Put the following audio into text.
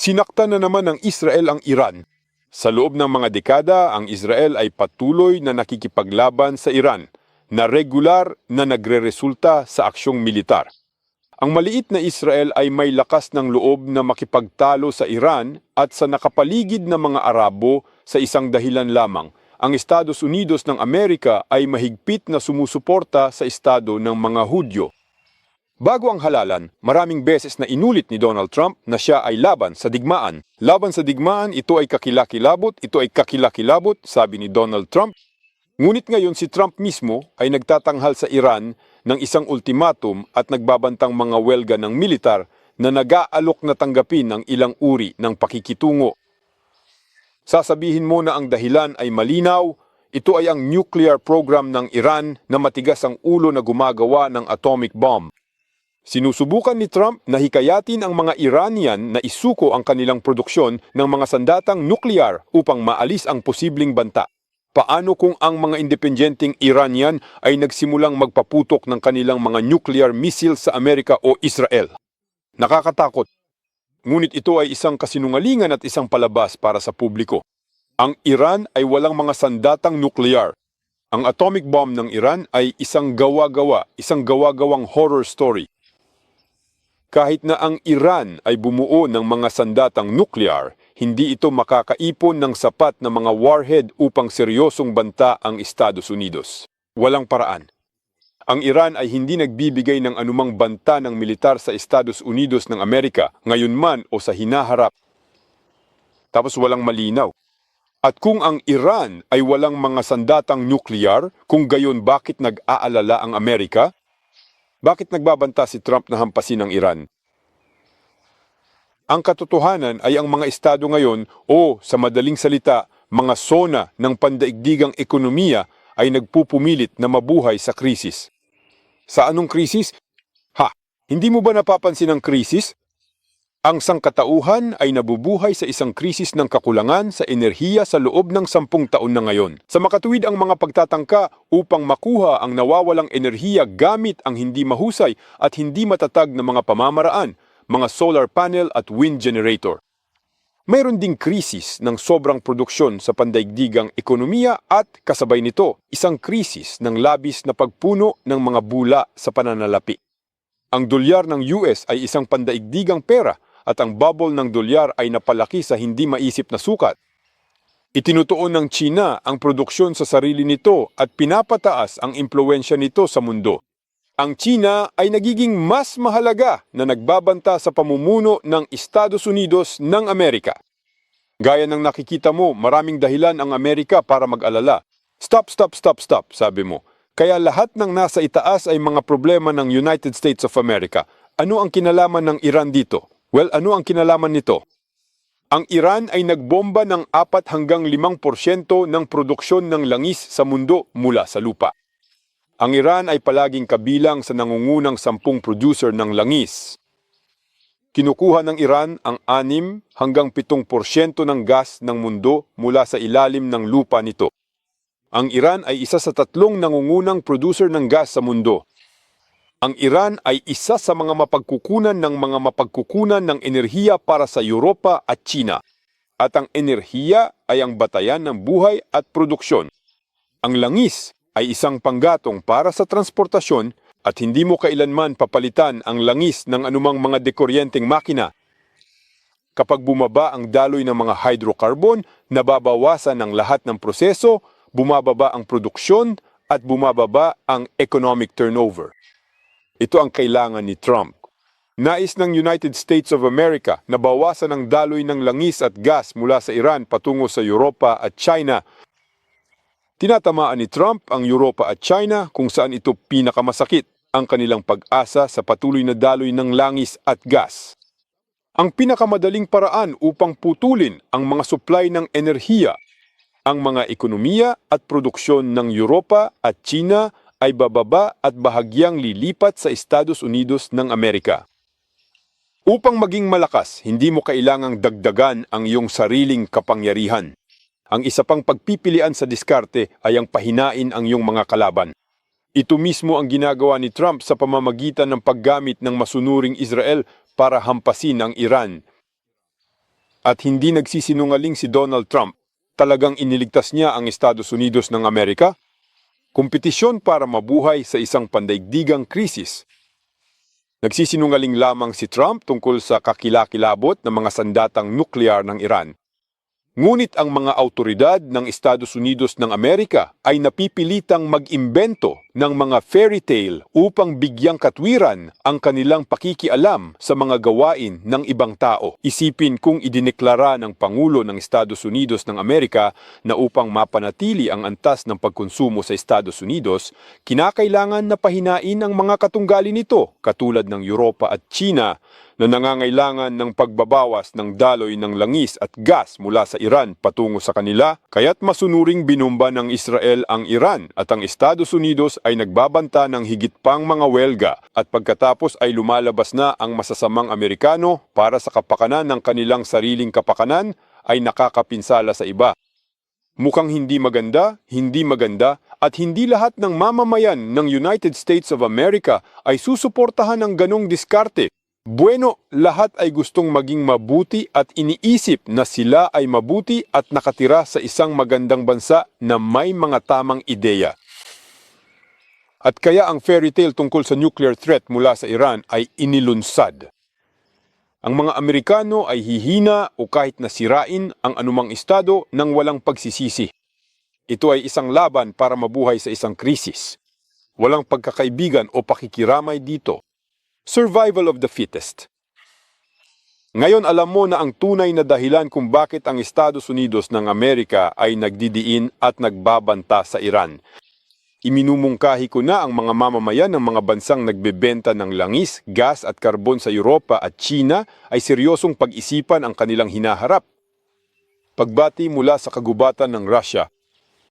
Sinakta na naman ng Israel ang Iran. Sa loob ng mga dekada, ang Israel ay patuloy na nakikipaglaban sa Iran na regular na nagreresulta sa aksyong militar. Ang maliit na Israel ay may lakas ng loob na makipagtalo sa Iran at sa nakapaligid na mga Arabo sa isang dahilan lamang. Ang Estados Unidos ng Amerika ay mahigpit na sumusuporta sa estado ng mga Hudyo. Bago ang halalan, maraming beses na inulit ni Donald Trump na siya ay laban sa digmaan. Laban sa digmaan, ito ay kakilakilabot, ito ay kakilakilabot, sabi ni Donald Trump. Ngunit ngayon si Trump mismo ay nagtatanghal sa Iran ng isang ultimatum at nagbabantang mga welga ng militar na nag-aalok na tanggapin ng ilang uri ng pakikitungo. Sasabihin mo na ang dahilan ay malinaw, ito ay ang nuclear program ng Iran na matigas ang ulo na gumagawa ng atomic bomb. Sinusubukan ni Trump na hikayatin ang mga Iranian na isuko ang kanilang produksyon ng mga sandatang nuklear upang maalis ang posibleng banta. Paano kung ang mga independenteng Iranian ay nagsimulang magpaputok ng kanilang mga nuclear missile sa Amerika o Israel? Nakakatakot. Ngunit ito ay isang kasinungalingan at isang palabas para sa publiko. Ang Iran ay walang mga sandatang nuklear. Ang atomic bomb ng Iran ay isang gawa-gawa, isang gawa-gawang horror story. Kahit na ang Iran ay bumuo ng mga sandatang nuklear, hindi ito makakaipon ng sapat na mga warhead upang seryosong banta ang Estados Unidos. Walang paraan. Ang Iran ay hindi nagbibigay ng anumang banta ng militar sa Estados Unidos ng Amerika, ngayon man o sa hinaharap. Tapos walang malinaw. At kung ang Iran ay walang mga sandatang nuklear, kung gayon bakit nag-aalala ang Amerika? Bakit nagbabanta si Trump na hampasin ang Iran? Ang katotohanan ay ang mga estado ngayon o sa madaling salita, mga sona ng pandaigdigang ekonomiya ay nagpupumilit na mabuhay sa krisis. Sa anong krisis? Ha, hindi mo ba napapansin ang krisis? Ang sangkatauhan ay nabubuhay sa isang krisis ng kakulangan sa enerhiya sa loob ng sampung taon na ngayon. Sa makatuwid ang mga pagtatangka upang makuha ang nawawalang enerhiya gamit ang hindi mahusay at hindi matatag na mga pamamaraan, mga solar panel at wind generator. Mayroon ding krisis ng sobrang produksyon sa pandaigdigang ekonomiya at kasabay nito, isang krisis ng labis na pagpuno ng mga bula sa pananalapi. Ang dolyar ng US ay isang pandaigdigang pera at ang bubble ng dolyar ay napalaki sa hindi maisip na sukat. Itinutuon ng China ang produksyon sa sarili nito at pinapataas ang impluensya nito sa mundo. Ang China ay nagiging mas mahalaga na nagbabanta sa pamumuno ng Estados Unidos ng Amerika. Gaya ng nakikita mo, maraming dahilan ang Amerika para mag-alala. Stop, stop, stop, stop, sabi mo. Kaya lahat ng nasa itaas ay mga problema ng United States of America. Ano ang kinalaman ng Iran dito? Well, ano ang kinalaman nito? Ang Iran ay nagbomba ng 4 hanggang 5% ng produksyon ng langis sa mundo mula sa lupa. Ang Iran ay palaging kabilang sa nangungunang sampung producer ng langis. Kinukuha ng Iran ang 6 hanggang 7% ng gas ng mundo mula sa ilalim ng lupa nito. Ang Iran ay isa sa tatlong nangungunang producer ng gas sa mundo. Ang Iran ay isa sa mga mapagkukunan ng mga mapagkukunan ng enerhiya para sa Europa at China. At ang enerhiya ay ang batayan ng buhay at produksyon. Ang langis ay isang panggatong para sa transportasyon at hindi mo kailanman papalitan ang langis ng anumang mga dekoryenteng makina. Kapag bumaba ang daloy ng mga hydrocarbon, nababawasan ang lahat ng proseso, bumababa ang produksyon, at bumababa ang economic turnover. Ito ang kailangan ni Trump. Nais ng United States of America na bawasan ang daloy ng langis at gas mula sa Iran patungo sa Europa at China Tinatamaan ni Trump ang Europa at China kung saan ito pinakamasakit ang kanilang pag-asa sa patuloy na daloy ng langis at gas. Ang pinakamadaling paraan upang putulin ang mga supply ng enerhiya, ang mga ekonomiya at produksyon ng Europa at China ay bababa at bahagyang lilipat sa Estados Unidos ng Amerika. Upang maging malakas, hindi mo kailangang dagdagan ang iyong sariling kapangyarihan. Ang isa pang pagpipilian sa diskarte ay ang pahinain ang iyong mga kalaban. Ito mismo ang ginagawa ni Trump sa pamamagitan ng paggamit ng masunuring Israel para hampasin ang Iran. At hindi nagsisinungaling si Donald Trump. Talagang iniligtas niya ang Estados Unidos ng Amerika. Kompetisyon para mabuhay sa isang pandaigdigang krisis. Nagsisinungaling lamang si Trump tungkol sa kakilakilabot ng mga sandatang nuklear ng Iran. Ngunit ang mga autoridad ng Estados Unidos ng Amerika ay napipilitang mag-imbento ng mga fairy tale upang bigyang katwiran ang kanilang pakikialam sa mga gawain ng ibang tao. Isipin kung idineklara ng Pangulo ng Estados Unidos ng Amerika na upang mapanatili ang antas ng pagkonsumo sa Estados Unidos, kinakailangan na pahinain ang mga katunggali nito katulad ng Europa at China na nangangailangan ng pagbabawas ng daloy ng langis at gas mula sa Iran patungo sa kanila, kaya't masunuring binumba ng Israel ang Iran at ang Estados Unidos ay nagbabanta ng higit pang mga welga at pagkatapos ay lumalabas na ang masasamang Amerikano para sa kapakanan ng kanilang sariling kapakanan ay nakakapinsala sa iba. Mukhang hindi maganda, hindi maganda, at hindi lahat ng mamamayan ng United States of America ay susuportahan ng ganong diskarte. Bueno, lahat ay gustong maging mabuti at iniisip na sila ay mabuti at nakatira sa isang magandang bansa na may mga tamang ideya. At kaya ang fairy tale tungkol sa nuclear threat mula sa Iran ay inilunsad. Ang mga Amerikano ay hihina o kahit nasirain ang anumang estado nang walang pagsisisi. Ito ay isang laban para mabuhay sa isang krisis. Walang pagkakaibigan o pakikiramay dito. Survival of the fittest. Ngayon alam mo na ang tunay na dahilan kung bakit ang Estados Unidos ng Amerika ay nagdidiin at nagbabanta sa Iran. Iminumungkahi ko na ang mga mamamayan ng mga bansang nagbebenta ng langis, gas at karbon sa Europa at China ay seryosong pag-isipan ang kanilang hinaharap. Pagbati mula sa kagubatan ng Russia,